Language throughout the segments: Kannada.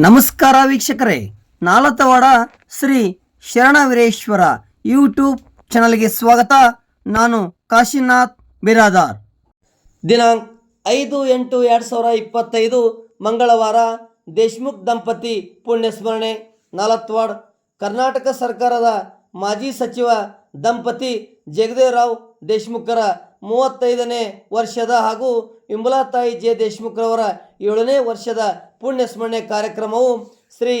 ನಮಸ್ಕಾರ ವೀಕ್ಷಕರೇ. ನಾಲತವಾಡ ಶ್ರೀ ಶರಣ ಶರಣವೀರೇಶ್ವರ ಯೂಟ್ಯೂಬ್ ಚಾನಲ್ಗೆ ಸ್ವಾಗತ. ನಾನು ಕಾಶಿನಾಥ್ ಬಿರಾದಾರ್. ದಿನಾಂಕ ಐದು ಎಂಟು ಎರಡು ಸಾವಿರ ಇಪ್ಪತ್ತೈದು ಮಂಗಳವಾರ ದೇಶ್ಮುಖ್ ದಂಪತಿ ಪುಣ್ಯಸ್ಮರಣೆ. ನಾಲತ್ವಾಡ್ ಕರ್ನಾಟಕ ಸರ್ಕಾರದ ಮಾಜಿ ಸಚಿವ ದಂಪತಿ ಜಗದೇವರಾವ್ ದೇಶ್ಮುಖರ ಮೂವತ್ತೈದನೇ ವರ್ಷದ ಹಾಗೂ ವಿಮಲಾತಾಯಿ ಜೆ ದೇಶ್ಮುಖ್ರವರ ಏಳನೇ ವರ್ಷದ ಪುಣ್ಯಸ್ಮರಣೆ ಕಾರ್ಯಕ್ರಮವು ಶ್ರೀ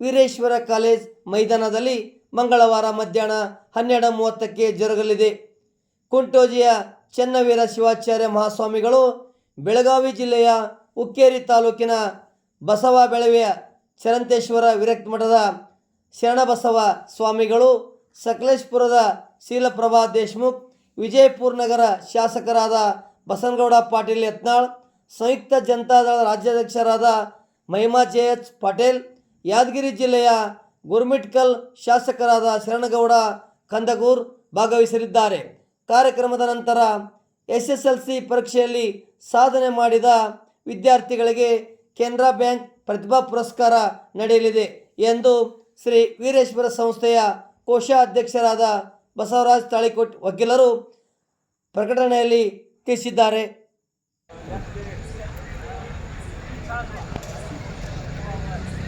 ವೀರೇಶ್ವರ ಕಾಲೇಜ್ ಮೈದಾನದಲ್ಲಿ ಮಂಗಳವಾರ ಮಧ್ಯಾಹ್ನ ಹನ್ನೆರಡು ಮೂವತ್ತಕ್ಕೆ ಜರುಗಲಿದೆ. ಕುಂಟೋಜಿಯ ಚನ್ನವೀರ ಶಿವಾಚಾರ್ಯ ಮಹಾಸ್ವಾಮಿಗಳು ಬೆಳಗಾವಿ ಜಿಲ್ಲೆಯ ಉಕ್ಕೇರಿ ತಾಲೂಕಿನ ಬಸವ ಬೆಳವೆಯ ಚರಂತೇಶ್ವರ ವಿರಕ್ತ ಮಠದ ಶರಣಬಸವ ಸ್ವಾಮಿಗಳು, ಸಕಲೇಶ್ಪುರದ ಶೀಲಪ್ರಭಾ ದೇಶ್ಮುಖ್, ವಿಜಯಪುರ ನಗರ ಶಾಸಕರಾದ ಬಸನಗೌಡ ಪಾಟೀಲ್ ಯತ್ನಾಳ್, ಸಂಯುಕ್ತ ಜನತಾದಳ ರಾಜ್ಯಾಧ್ಯಕ್ಷರಾದ ಮಹಿಮಾ ಜೆ ಎಚ್ ಪಾಟೀಲ್, ಯಾದಗಿರಿ ಜಿಲ್ಲೆಯ ಗುರ್ಮಿಟ್ಕಲ್ ಶಾಸಕರಾದ ಶರಣಗೌಡ ಕಂದಗೂರ್ ಭಾಗವಹಿಸಲಿದ್ದಾರೆ. ಕಾರ್ಯಕ್ರಮದ ನಂತರ ಎಸ್ ಪರೀಕ್ಷೆಯಲ್ಲಿ ಸಾಧನೆ ಮಾಡಿದ ವಿದ್ಯಾರ್ಥಿಗಳಿಗೆ ಕೆನರಾ ಬ್ಯಾಂಕ್ ಪ್ರತಿಭಾ ಪುರಸ್ಕಾರ ನಡೆಯಲಿದೆ ಎಂದು ಶ್ರೀ ವೀರೇಶ್ವರ ಸಂಸ್ಥೆಯ ಕೋಶಾಧ್ಯಕ್ಷರಾದ ಬಸವರಾಜ್ ತಾಳಿಕೋಟ್ ವಕೀಲರು ಪ್ರಕಟಣೆಯಲ್ಲಿ ತಿಳಿಸಿದ್ದಾರೆ. Thank you.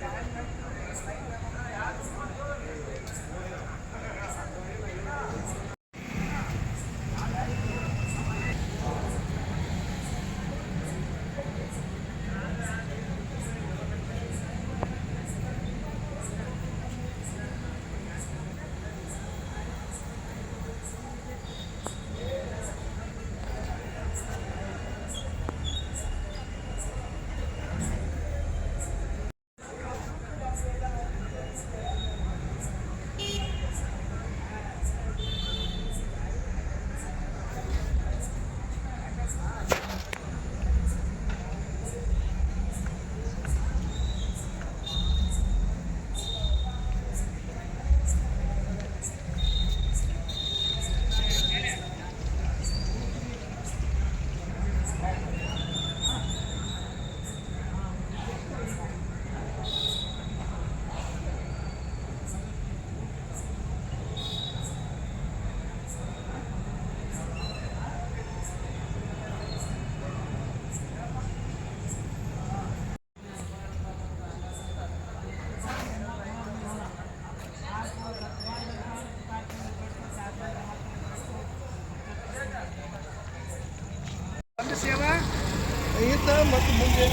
ಈತ ಮತ್ತು ಮುಂದೆ